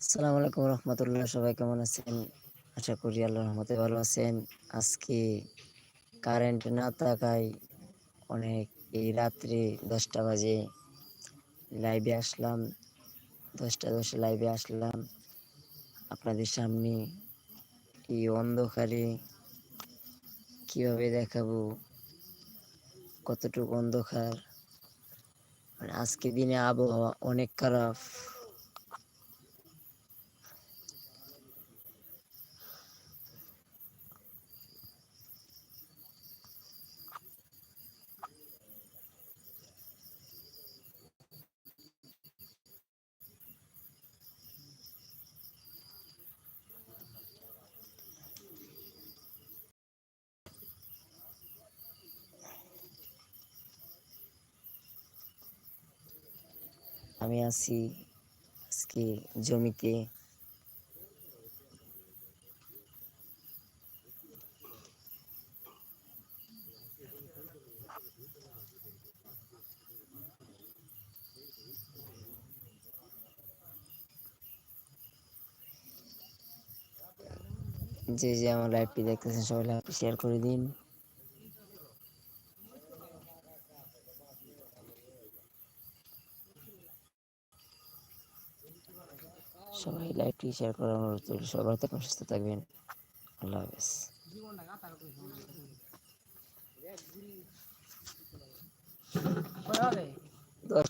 আসসালামু আলাইকুম রহমতুল্লাহ সবাই কেমন আছেন আশা করি আল্লাহ রহমতে ভালো আছেন। আজকে কারেন্ট না থাকায় অনেক এই রাত্রে দশটা বাজে। লাইভে আসলাম, দশটা দশে লাইভে আসলাম। আপনাদের সামনে এই অন্ধকারে কীভাবে দেখাবো? কতটুকু অন্ধকার? আজকে দিনে আবহাওয়া অনেক খারাপ। আমি আছি আজকে জমিতে। যে যে আমার লাইভটি দেখতেছেন সবাই লাইভটি শেয়ার করে দিন। সবাই লাইভটি শেয়ার করার অনুরোধ করি সবাই থাকুন সুস্থ থাকবেন। আল্লাহ হাফেজ।